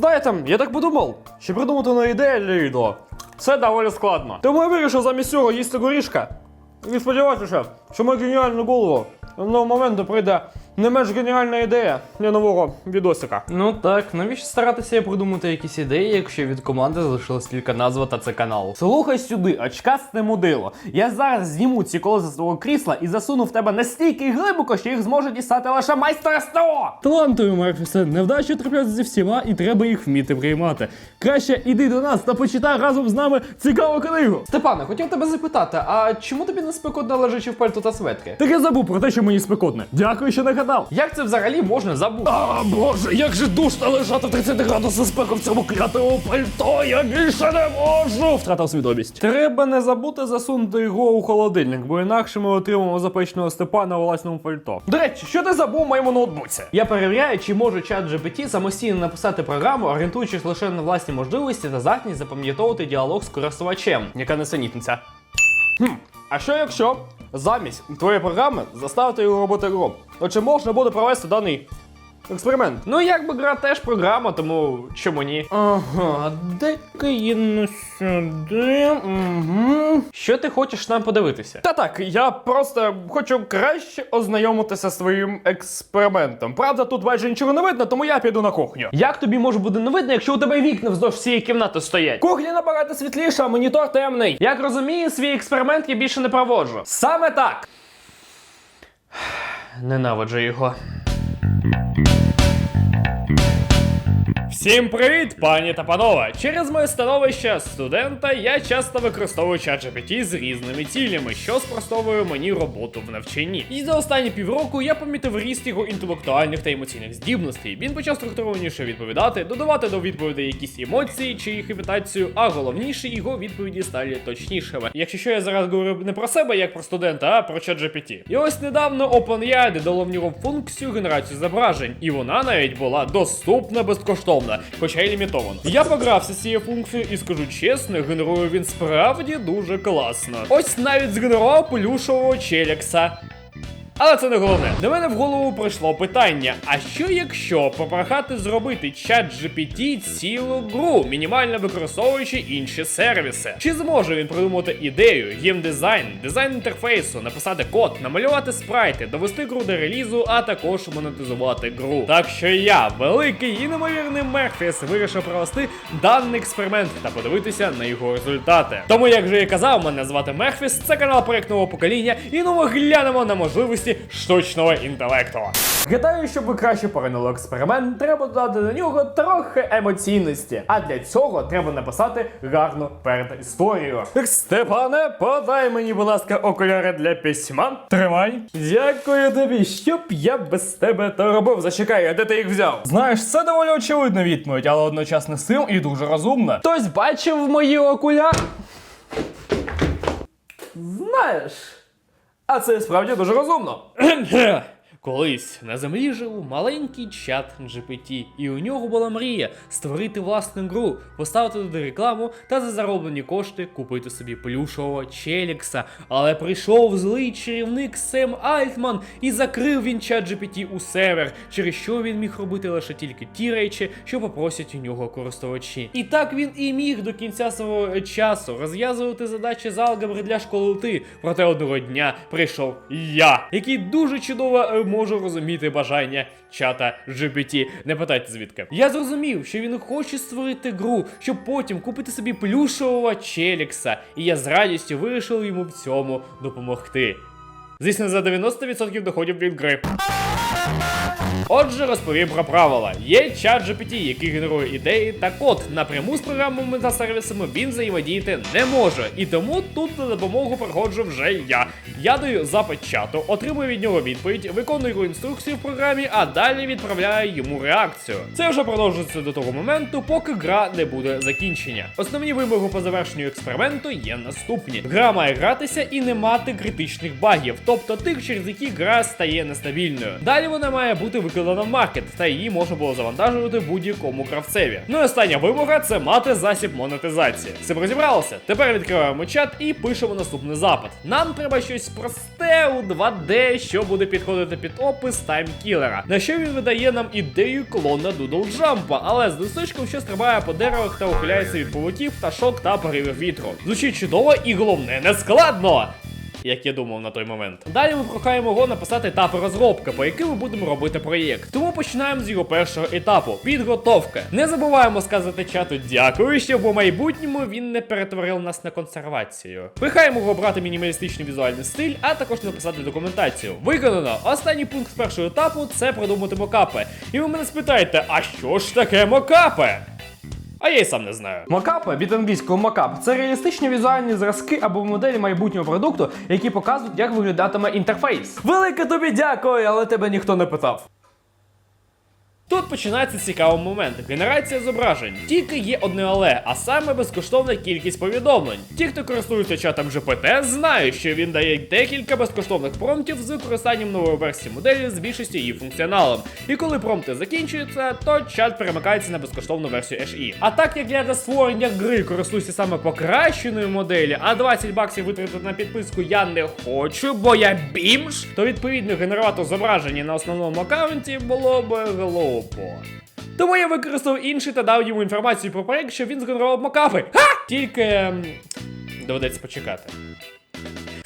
Знаєте, я так подумав, що придумати на ідею для відео. Це доволі складно. Тому я вирішив замість цього їсти горішка. І сподіваюся, що мою геніальну голову одного моменту прийде не менш геніальна ідея для нового відосика. Ну так, навіщо старатися придумати якісь ідеї, якщо від команди залишилась тільки назва та це канал? Слухай сюди, очкасте мудило. Я зараз зніму ці колеса з твого крісла і засуну в тебе настільки глибоко, що їх зможе дістати лише майстер СТО! Талантою, Мерфісе, невдачі трапляються зі всіма, і треба їх вміти приймати. Краще іди до нас та почитай разом з нами цікаву книгу. Степане, хотів тебе запитати, а чому тобі не спекотно лежачи в пальто та светки? Так я забув про те, що мені спекотне. Дякую, що нагадав. Як це взагалі можна забути? А, боже, як же душно лежати в 30 градусах спеку в цьому клятому пальто, я більше не можу. Втратив свідомість. Треба не забути засунути його у холодильник, бо інакше ми отримаємо запеченого Степана у власному пальто. До речі, що ти забув у моєму ноутбуці? Я перевіряю, чи може чат GPT самостійно написати програму, орієнтуючись лише на власні можливості та здатність запам'ятовувати діалог з користувачем. Яка несенітниця. Хм, а що якщо замість твоєї програми заставити його робити гру? Отже, можна буде провести даний експеримент? Ну, якби гра теж програма, тому чому ні? Ага, де їну сюди. Угу. Що ти хочеш нам подивитися? Та так, я просто хочу краще ознайомитися з твоїм експериментом. Правда, тут майже нічого не видно, тому я піду на кухню. Як тобі може бути не видно, якщо у тебе вікна вздовж всієї кімнати стоять? Кухня набагато світліша, а монітор темний. Як розумію, свій експеримент я більше не проводжу. Саме так. Ненавиджу його. Thank you. Всім привіт, пані та панове! Через моє становище студента я часто використовую ChatGPT з різними цілями, що спростовує мені роботу в навчанні. І за останні півроку я помітив ріст його інтелектуальних та емоційних здібностей. Він почав структурованіше відповідати, додавати до відповідей якісь емоції чи їх імітацію, а головніше його відповіді стали точнішими. Якщо що я зараз говорю не про себе як про студента, а про ChatGPT. І ось недавно OpenAI додало в нього функцію генерації зображень, і вона навіть була доступна безкоштовно, хоча й лімітовано. Я погрався з цією функцією і скажу чесно, генерує він справді дуже класно. Ось навіть згенерував плюшового челікса. Але це не головне. До мене в голову прийшло питання: а що якщо попрохати зробити чат GPT цілу гру, мінімально використовуючи інші сервіси? Чи зможе він придумати ідею, геймдизайн, дизайн інтерфейсу, написати код, намалювати спрайти, довести гру до релізу, а також монетизувати гру? Так що я, великий і неймовірний Мерфіс, вирішив провести даний експеримент та подивитися на його результати. Тому, як вже я казав, мене звати Мерфіс, це канал проект нового покоління, і ну ми глянемо на можливості штучного інтелекту. Гадаю, щоб ви краще поринули експеримент, треба додати до нього трохи емоційності. А для цього треба написати гарну передісторію. Степане, подай мені, будь ласка, окуляри для письма. Тримай. Дякую тобі, що б я без тебе то робив. Зачекай, а де ти їх взяв? Знаєш, це доволі очевидна відповідь, але одночасно цим і дуже розумна. Хтось бачив мої окуляри? Знаєш, а це справді дуже розумно. Колись на землі жив маленький чат GPT, і у нього була мрія створити власну гру, поставити туди рекламу та за зароблені кошти купити собі плюшового челікса. Але прийшов злий чарівник Сем Альтман і закрив він чат GPT у сервер, через що він міг робити лише тільки ті речі, що попросять у нього користувачі. І так він і міг до кінця свого часу розв'язувати задачі з алгебри для школи. Проте одного дня прийшов я, який дуже чудово е, можу розуміти бажання чата GPT. Не питайте звідки. Я зрозумів, що він хоче створити гру, щоб потім купити собі плюшового челікса, і я з радістю вирішив йому в цьому допомогти. Звісно, за 90% доходів від гри. Отже, розповім про правила. Є чат GPT, який генерує ідеї та код. Напряму з програмами та сервісами він взаємодіяти не може. І тому тут на допомогу приходжу вже я. Я даю запит чату, отримую від нього відповідь, виконую інструкцію в програмі, а далі відправляю йому реакцію. Це вже продовжується до того моменту, поки гра не буде закінчення. Основні вимоги по завершенню експерименту є наступні: гра має гратися і не мати критичних багів, тобто тих, через які гра стає нестабільною. Далі вона має бути викладена в маркет, та її можна було завантажувати будь-якому кравцеві. Ну і остання вимога це мати засіб монетизації. З цим розібралися. Тепер відкриваємо чат і пишемо наступний запит. Нам треба щось просте у 2D, що буде підходити під опис таймкілера. На що він видає нам ідею клона Jump, але з листочком, що стрибає по деревах та ухиляється від полотів, пташок та поривів вітру. Звучить чудово і головне не складно як я думав на той момент. Далі ми прохаємо його написати етапи розробки, по яким ми будемо робити проєкт. Тому починаємо з його першого етапу підготовка. Не забуваємо сказати чату дякую, щоб у майбутньому він не перетворив нас на консервацію. Прохаємо його обрати мінімалістичний візуальний стиль, а також написати документацію. Виконано. Останній пункт першого етапу це продумати мокапи. І ви мене спитаєте, а що ж таке мокапи? А я й сам не знаю. Макапи від англійського макап це реалістичні візуальні зразки або моделі майбутнього продукту, які показують, як виглядатиме інтерфейс. Велике тобі дякую, але тебе ніхто не питав. Тут починається цікавий момент генерація зображень. Тільки є одне але, а саме безкоштовна кількість повідомлень. Ті, хто користується чатом GPT, знають, що він дає декілька безкоштовних промптів з використанням нової версії моделі з більшості її функціоналом. І коли промпти закінчуються, то чат перемикається на безкоштовну версію HE. А так як я для створення гри користуюся саме покращеною моделі, а 20 баксів витратити на підписку я не хочу, бо я бімж, то відповідно генератор зображення на основному аккаунті було б глупо. Тому я використав інший та дав йому інформацію про проект, що він згенерував мокапи. Ха! Тільки ем, доведеться почекати.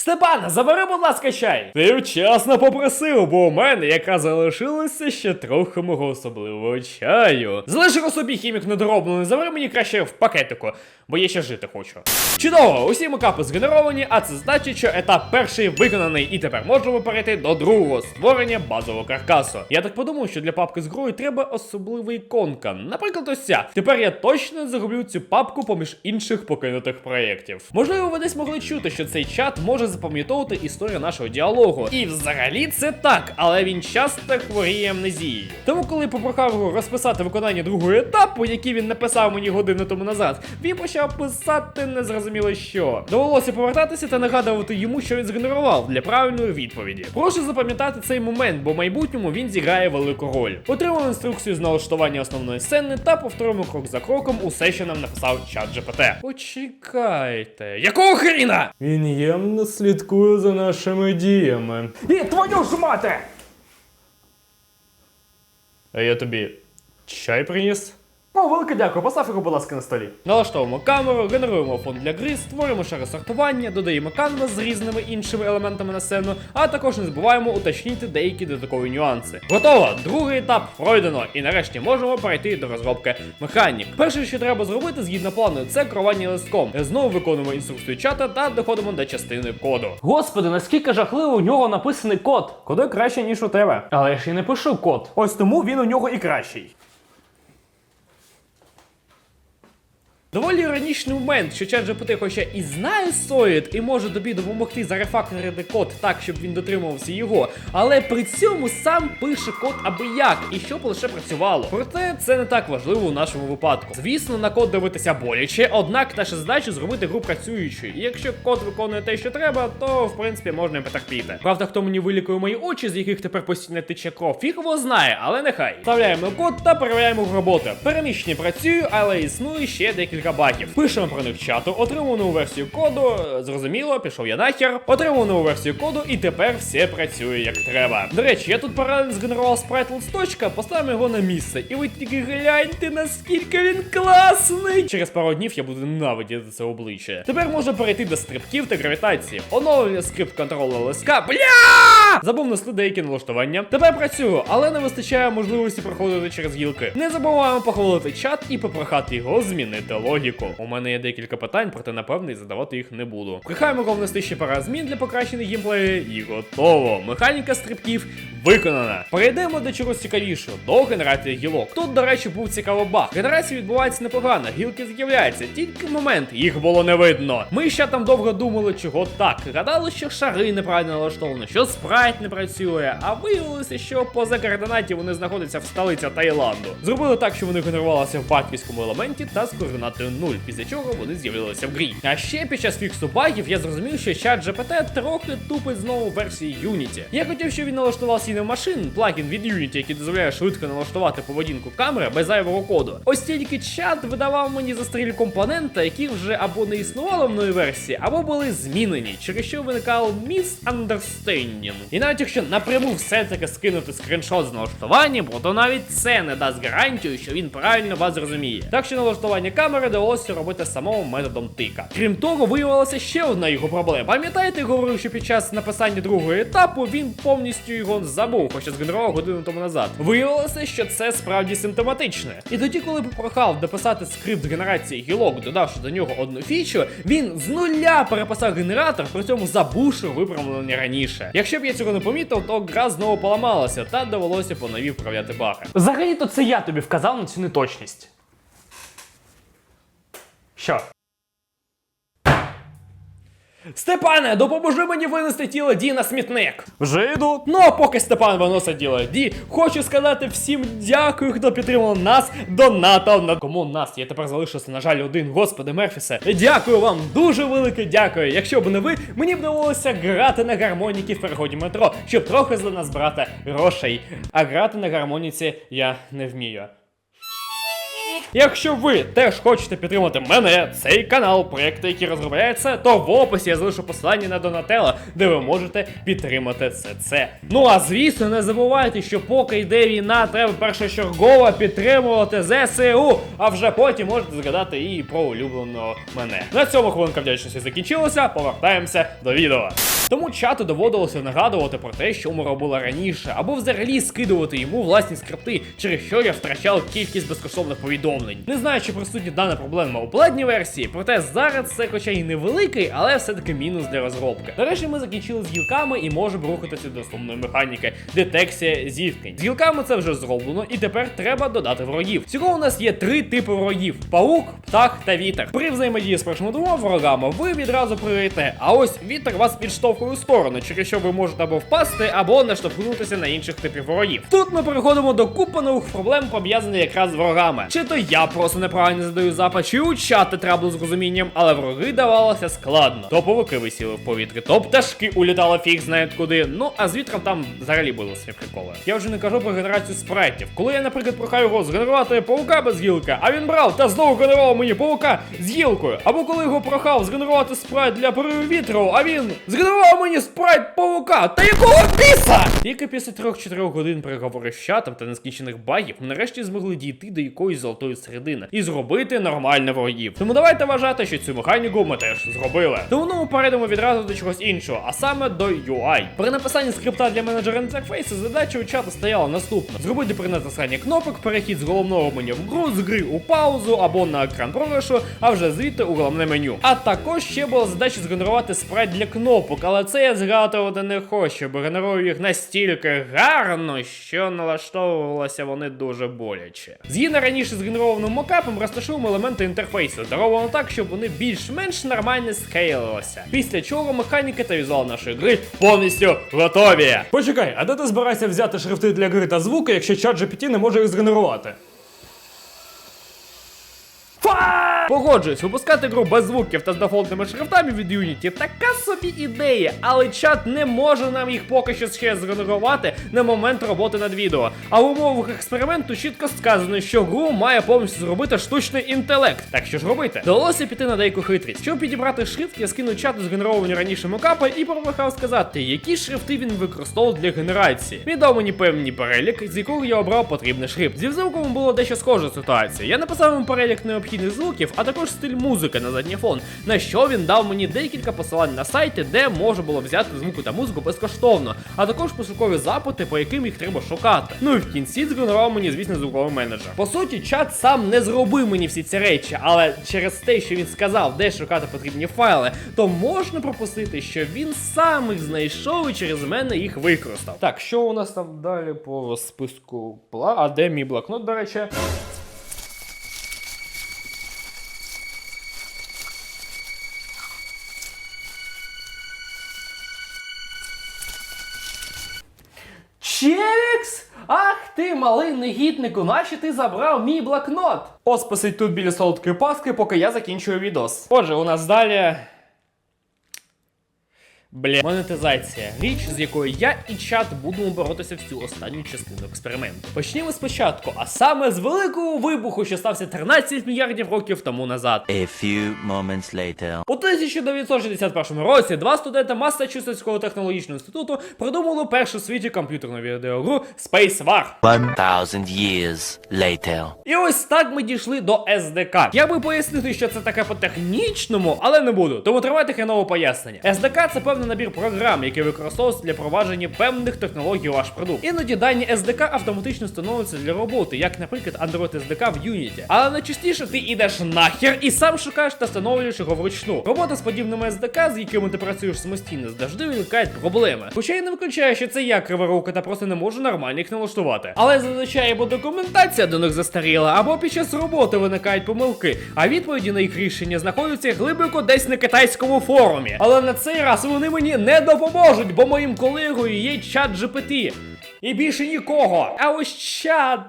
Степан, завари, будь ласка, чай. Ти вчасно попросив, бо у мене якраз залишилося ще трохи мого особливого чаю. Залиши його собі хімік недороблений, завари мені краще в пакетику, бо я ще жити хочу. Чудово, усі мокапи згенеровані, а це значить, що етап перший виконаний, і тепер можемо перейти до другого створення базового каркасу. Я так подумав, що для папки з грою треба особлива іконка. Наприклад, ось ця. Тепер я точно загублю цю папку поміж інших покинутих проєктів. Можливо, ви десь могли чути, що цей чат може запам'ятовувати історію нашого діалогу. І взагалі це так, але він часто хворіє амнезією. Тому, коли попрохав його розписати виконання другого етапу, який він написав мені годину тому назад, він почав писати незрозуміло що. Довелося повертатися та нагадувати йому, що він згенерував для правильної відповіді. Прошу запам'ятати цей момент, бо в майбутньому він зіграє велику роль. Отримав інструкцію з налаштування основної сцени та повторимо крок за кроком усе, що нам написав чат GPT. Почекайте, якого хріна? Він ємно слідкує за нашими діями. І твою ж мати! А я тобі чай приніс? О, велике дякую, постав його, будь ласка, на столі. Налаштовуємо камеру, генеруємо фон для гри, створюємо шари сортування, додаємо канвас з різними іншими елементами на сцену, а також не забуваємо уточнити деякі додаткові нюанси. Готово! Другий етап пройдено, і нарешті можемо перейти до розробки механік. Перше, що треба зробити згідно плану, це керування листком. Знову виконуємо інструкцію чата та доходимо до частини коду. Господи, наскільки жахливо у нього написаний код. Куди краще, ніж у тебе. Але я ж і не пишу код. Ось тому він у нього і кращий. Доволі іронічний момент, що чат GPT хоча і знає Solid і може тобі допомогти зарефакторити код так, щоб він дотримувався його, але при цьому сам пише код аби як і щоб лише працювало. Проте це не так важливо у нашому випадку. Звісно, на код дивитися боляче, однак наша задача зробити гру працюючою. І якщо код виконує те, що треба, то в принципі можна і потерпіти. Правда, хто мені вилікує мої очі, з яких тепер постійно тече кров, фіг його знає, але нехай. Вставляємо код та перевіряємо в роботу. Переміщення працює, але існує ще декілька багів. Пишемо про них в чату, отримуємо нову версію коду. Зрозуміло, пішов я нахер. Отримав нову версію коду, і тепер все працює як треба. До речі, я тут паралельно згенерував спрайт листочка, поставимо його на місце. І ви тільки гляньте, наскільки він класний. Через пару днів я буду ненавидіти це обличчя. Тепер можна перейти до стрибків та гравітації. Оновлення скрипт контролу лиска. Бля! Забув несли деякі налаштування. Тепер працюю, але не вистачає можливості проходити через гілки. Не забуваємо похвалити чат і попрохати його змінити логіку. У мене є декілька питань, проте напевне задавати їх не буду. Прихаємо його внести ще пара змін для покращення геймплею і готово. Механіка стрибків виконана. Перейдемо до чогось цікавішого, до генерації гілок. Тут, до речі, був цікавий баг. Генерація відбувається непогано, гілки з'являються, тільки момент їх було не видно. Ми ще там довго думали, чого так. Гадали, що шари неправильно налаштовані, що спрайт сайт не працює, а виявилося, що поза координаті вони знаходяться в столиці Таїланду. Зробили так, що вони генерувалися в батьківському елементі та з координатою 0, після чого вони з'явилися в грі. А ще під час фіксу багів я зрозумів, що чат GPT трохи тупить знову версії Unity. Я хотів, щоб він налаштував Cinema Machine, плагін від Unity, який дозволяє швидко налаштувати поведінку камери без зайвого коду. Ось тільки чат видавав мені застрілі компонента, які вже або не існували в новій версії, або були змінені, через що виникав misunderstanding. І навіть якщо напряму все таки скинути скріншот з налаштування, бо то навіть це не дасть гарантію, що він правильно вас зрозуміє. Так що налаштування камери довелося робити самому методом тика. Крім того, виявилася ще одна його проблема. Пам'ятаєте, я говорив, що під час написання другого етапу він повністю його забув, хоча згенерував годину тому назад. Виявилося, що це справді симптоматичне. І тоді, коли попрохав дописати скрипт генерації гілок, додавши до нього одну фічу, він з нуля переписав генератор, при цьому забувши виправлення раніше. Якщо б я цього не помітив, то гра знову поламалася та довелося по нові вправляти баги. Взагалі-то це я тобі вказав на цю неточність. Що? Степане, допоможи мені винести тіло Ді на смітник. Вже йду. Ну а поки Степан виносить тіло Ді, хочу сказати всім дякую, хто підтримав нас, донатав на кому нас. Я тепер залишився, на жаль, один, господи Мерфісе. Дякую вам, дуже велике дякую. Якщо б не ви, мені б довелося грати на гармоніки в переході метро, щоб трохи з нас брати грошей. А грати на гармоніці я не вмію. Якщо ви теж хочете підтримати мене, цей канал, проекти, які розробляються, то в описі я залишу посилання на Донателло, де ви можете підтримати все це. Ну а звісно, не забувайте, що поки йде війна, треба першочергово підтримувати ЗСУ, а вже потім можете згадати і про улюбленого мене. На цьому хвилинка вдячності закінчилася. Повертаємося до відео. Тому чату доводилося нагадувати про те, що ми робили раніше, або взагалі скидувати йому власні скрипти, через що я втрачав кількість безкоштовних повідомлень. Не знаю, чи присутня дана проблема у платній версії, проте зараз це, хоча й невеликий, але все-таки мінус для розробки. Нарешті ми закінчили з гілками і можемо рухатися до основної механіки детекція зіткнень. З гілками це вже зроблено, і тепер треба додати ворогів. Всього у нас є три типи ворогів: паук, птах та вітер. При взаємодії з першими двома ворогами ви відразу прийдете, а ось вітер вас підштовхує у сторону, через що ви можете або впасти, або наштовхнутися на інших типів ворогів. Тут ми переходимо до купи нових проблем, пов'язаних якраз з ворогами. Чи то я просто неправильно задаю запит, чи у чати траблу з розумінням, але вороги давалося складно. То павуки висіли в повітрі, то пташки улітали фіг знає куди. Ну а з вітром там взагалі були свої приколи. Я вже не кажу про генерацію спрайтів. Коли я, наприклад, прохаю його згенерувати павука без гілки, а він брав та знову генерував мені павука з гілкою. Або коли його прохав згенерувати спрайт для пориву вітру, а він згенерував мені спрайт павука. Та якого біса? Тільки після 3-4 годин переговорів з чатом та нескінчених багів нарешті змогли дійти до якоїсь золотої середини і зробити нормальне ворогів. Тому давайте вважати, що цю механіку ми теж зробили. Тому ну, перейдемо відразу до чогось іншого, а саме до UI. При написанні скрипта для менеджера інтерфейсу задача у чату стояла наступна: зробити при натисканні кнопок перехід з головного меню в гру, з гри у паузу або на екран програшу, а вже звідти у головне меню. А також ще була задача згенерувати спрайт для кнопок, але це я згадувати не хочу, бо генерую їх настільки гарно, що налаштовувалися вони дуже боляче. Згідно раніше згенерованим мокапом, розташуємо елементи інтерфейсу, даровано так, щоб вони більш-менш нормально скейлилися. Після чого механіка та візуал нашої гри повністю готові. Почекай, а де ти збираєшся взяти шрифти для гри та звуки, якщо чат GPT не може їх згенерувати? Погоджуюсь, випускати гру без звуків та з дефолтними шрифтами від Unity така собі ідея, але чат не може нам їх поки що ще згенерувати на момент роботи над відео. А в умовах експерименту чітко сказано, що гру має повністю зробити штучний інтелект. Так що ж робити? Довелося піти на деяку хитрість. Щоб підібрати шрифт, я скинув чату згенеровані раніше мокапи і попрохав сказати, які шрифти він використовував для генерації. Дав мені певний перелік, з якого я обрав потрібний шрифт. Зі звуком було дещо схожа ситуація. Я написав йому перелік необхідних звуків, а також стиль музики на задній фон. На що він дав мені декілька посилань на сайті, де можна було взяти звуку та музику безкоштовно, а також пошукові запити, по яким їх треба шукати. Ну і в кінці згенерував мені, звісно, звуковий менеджер. По суті, чат сам не зробив мені всі ці речі, але через те, що він сказав, де шукати потрібні файли, то можна пропустити, що він сам їх знайшов і через мене їх використав. Так, що у нас там далі по списку пла? А де мій блокнот, до речі? Ти, малий негіднику, наче ти забрав мій блокнот. Ось посидь тут біля солодкої паски, поки я закінчую відос. Отже, у нас далі. Бля, монетизація. Річ, з якою я і чат будемо боротися в цю останню частину експерименту. Почнімо спочатку, а саме з великого вибуху, що стався 13 мільярдів років тому назад. A few moments later. У 1961 році два студента Массачусетського технологічного інституту придумали першу в світі комп'ютерну відеогру Space War. One thousand years later. І ось так ми дійшли до SDK. Я би пояснити, що це таке по технічному, але не буду. Тому тривайте хренове пояснення. SDK це певний набір програм, які використовуються для провадження певних технологій ваш продукт. Іноді дані SDK автоматично встановлюються для роботи, як, наприклад, Android SDK в Unity. Але найчастіше ти йдеш нахер і сам шукаєш та встановлюєш його вручну. Робота з подібними SDK, з якими ти працюєш самостійно, завжди виникають проблеми. Хоча я не виключаю, що це я криворука та просто не можу нормально їх налаштувати. Але зазвичай або документація до них застаріла, або під час роботи виникають помилки, а відповіді на їх рішення знаходяться глибоко десь на китайському форумі. Але на цей раз вони мені не допоможуть, бо моїм колегою є чат GPT. І більше нікого. А ось чат.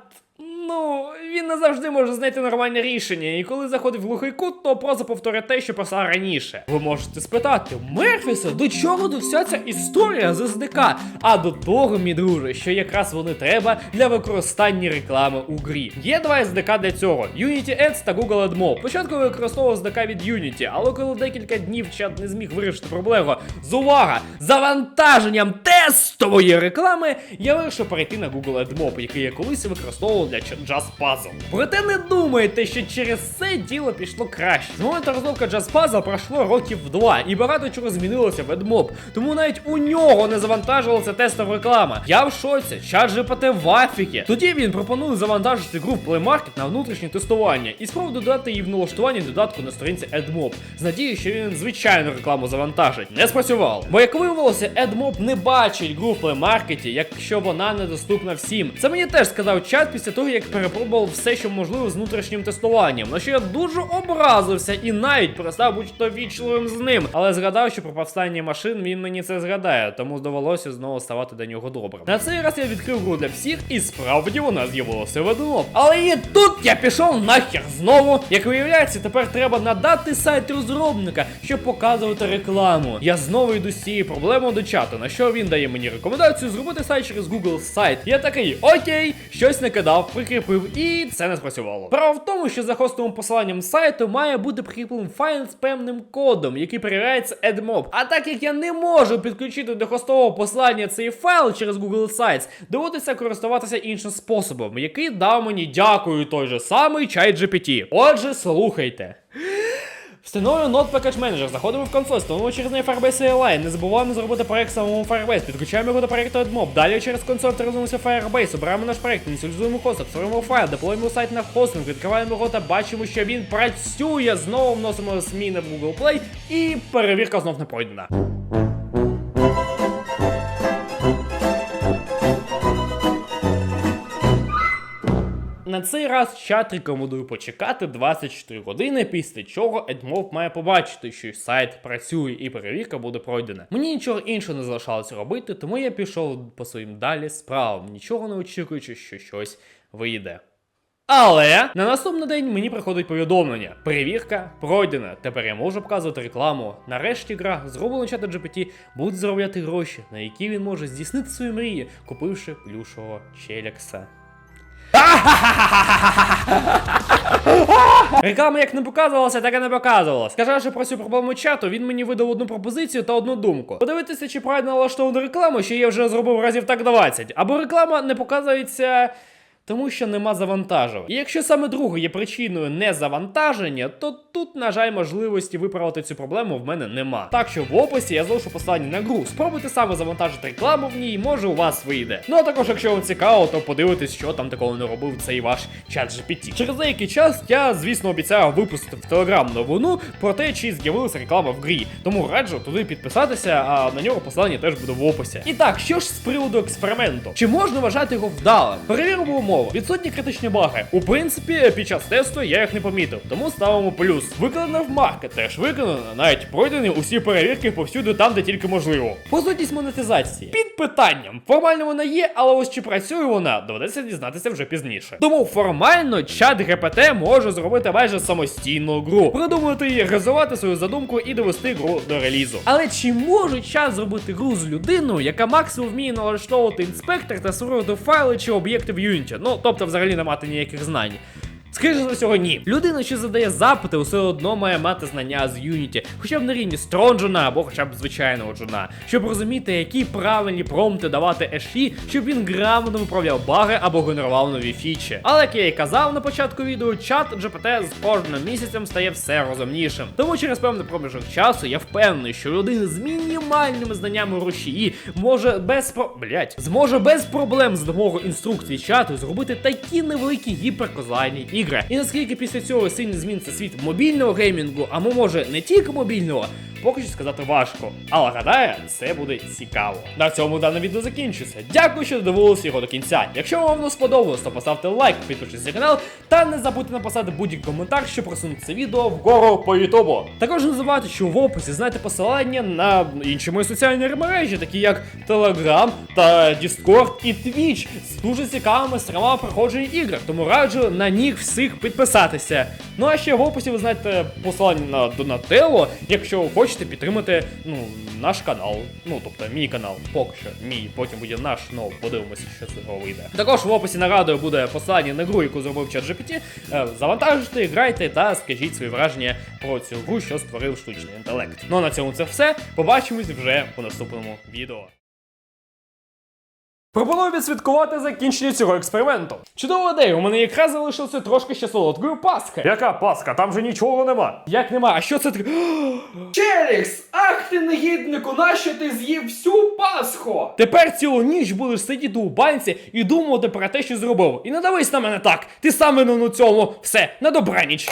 Ну, він не завжди може знайти нормальне рішення, і коли заходить в глухий кут, то просто повторює те, що писав раніше. Ви можете спитати, Мерфіса, до чого до вся ця історія з СДК? А до того, мій друже, що якраз вони треба для використання реклами у грі. Є два SDK для цього: Unity Ads та Google AdMob. Спочатку використовував SDK від Unity, але коли декілька днів чат не зміг вирішити проблему з увага завантаженням тестової реклами, я вирішив перейти на Google AdMob, який я колись використовував для Just Puzzle. Проте не думайте, що через це діло пішло краще. З моменту розробки Just Puzzle пройшло років два, і багато чого змінилося в AdMob, тому навіть у нього не завантажувалася тестова реклама. Я в шоці, чат GPT в афіки. Тоді він пропонує завантажити гру Play Market на внутрішнє тестування і спробує додати її в налаштування додатку на сторінці AdMob. З надією, що він звичайну рекламу завантажить. Не спрацювало. Бо як виявилося, AdMob не бачить гру в Play Market, якщо вона недоступна всім. Це мені теж сказав чат після того, як перепробував все, що можливо з внутрішнім тестуванням. На що я дуже образився і навіть перестав будь-то вічливим з ним. Але згадав, що про повстання машин він мені це згадає, тому довелося знову ставати до нього добрим. На цей раз я відкрив гру для всіх, і справді вона з'явилася в AdMob. Але і тут я пішов нахер знову. Як виявляється, тепер треба надати сайт розробника, щоб показувати рекламу. Я знову йду з цією проблемою до чату, на що він дає мені рекомендацію зробити сайт через Google сайт. Я такий, окей, щось накидав, прикріпив, і це не спрацювало. Право в тому, що за хостовим посиланням сайту має бути прикріплений файл з певним кодом, який перевіряється AdMob. А так як я не можу підключити до хостового посилання цей файл через Google Sites, доводиться користуватися іншим способом, який дав мені дякую той же самий чай GPT. Отже, слухайте. Встановлюємо нот Package Manager, заходимо в консоль, встановимо через неї Firebase CLI, не забуваємо зробити проект самому Firebase, підключаємо його до проекту AdMob, далі через консоль авторизуємося Firebase, обираємо наш проект, ініціалізуємо хост, створюємо файл, деплоїмо сайт на хостинг, відкриваємо його та бачимо, що він працює, знову вносимо зміни в Google Play і перевірка знов не пройдена. На цей раз чат рекомендую почекати 24 години, після чого AdMob має побачити, що сайт працює і перевірка буде пройдена. Мені нічого іншого не залишалося робити, тому я пішов по своїм далі справам, нічого не очікуючи, що щось вийде. Але на наступний день мені приходить повідомлення. Перевірка пройдена. Тепер я можу показувати рекламу. Нарешті гра, зроблена чата GPT, буде заробляти гроші, на які він може здійснити свої мрії, купивши плюшового челякса. Реклама як не показувалася, так і не показувалась. Сказавши про цю проблему чату, він мені видав одну пропозицію та одну думку. Подивитися, чи правильно налаштовану рекламу, що я вже зробив разів так 20. Або реклама не показується. Тому що нема завантажувань. І якщо саме друге є причиною незавантаження, то тут, на жаль, можливості виправити цю проблему в мене нема. Так що в описі я залишу посилання на гру. Спробуйте саме завантажити рекламу в ній, може у вас вийде. Ну а також, якщо вам цікаво, то подивитесь, що там такого не робив цей ваш чат GPT. Через деякий час я, звісно, обіцяю випустити в Телеграм новину про те, чи з'явилася реклама в грі. Тому раджу туди підписатися, а на нього посилання теж буде в описі. І так, що ж з приводу експерименту? Чи можна вважати його вдалим? Перевіримо умова. Відсутні критичні баги. У принципі, під час тесту я їх не помітив, тому ставимо плюс. Викладено в маркет, теж виконано, навіть пройдені усі перевірки повсюди там, де тільки можливо. Позутність монетизації. Під питанням. Формально вона є, але ось чи працює вона, доведеться дізнатися вже пізніше. Тому формально чат ГПТ може зробити майже самостійну гру, продумати її, реалізувати свою задумку і довести гру до релізу. Але чи може чат зробити гру з людиною, яка максимум вміє налаштовувати інспектор та створювати файли чи об'єкти в Unity? Ну тобто, взагалі не мати ніяких знань. Скоріше за всього, ні. Людина, що задає запити, все одно має мати знання з Unity, хоча б на рівні стронджена або хоча б звичайного джуна, щоб розуміти, які правильні промпти давати Еші, щоб він грамотно виправляв баги або генерував нові фічі. Але як я і казав на початку відео, чат GPT з кожним місяцем стає все розумнішим. Тому через певний проміжок часу я впевнений, що людина з мінімальними знаннями рушії може без про... блять, зможе без проблем з допомогою інструкцій чату зробити такі невеликі гіперказуальні ігри. І наскільки після цього сильно зміниться світ мобільного геймінгу, а може не тільки мобільного, поки що сказати важко. Але гадаю, це буде цікаво. На цьому дане відео закінчується. Дякую, що додивилися його до кінця. Якщо вам воно сподобалось, то поставте лайк, підпишіться на канал та не забудьте написати будь-який коментар, щоб просунути це відео вгору по Ютубу. Також не забувайте, що в описі знаєте посилання на інші мої соціальні мережі, такі як Telegram та Discord і Twitch з дуже цікавими стримами проходження ігор. Тому раджу на них всіх підписатися. Ну а ще в описі ви знаєте посилання на Донателло, якщо ви хочете підтримати ну, наш канал. Ну тобто мій канал, поки що мій, потім буде наш, ну подивимося, що з цього вийде. Також в описі нагадую буде посилання на гру, яку зробив ChatGPT. Е, Завантажуйте, грайте та скажіть свої враження про цю гру, що створив штучний інтелект. Ну а на цьому це все. Побачимось вже у наступному відео. Пропоную відсвяткувати закінчення цього експерименту. Чудова ідея, у мене якраз залишилося трошки ще солодкої паски. Яка паска? Там же нічого нема. Як нема, а що це таке? Челікс! Ах ти негіднику, нащо ти з'їв всю пасху? Тепер цілу ніч будеш сидіти у банці і думати про те, що зробив. І не дивись на мене так. Ти сам винен у цьому. Все, на добраніч.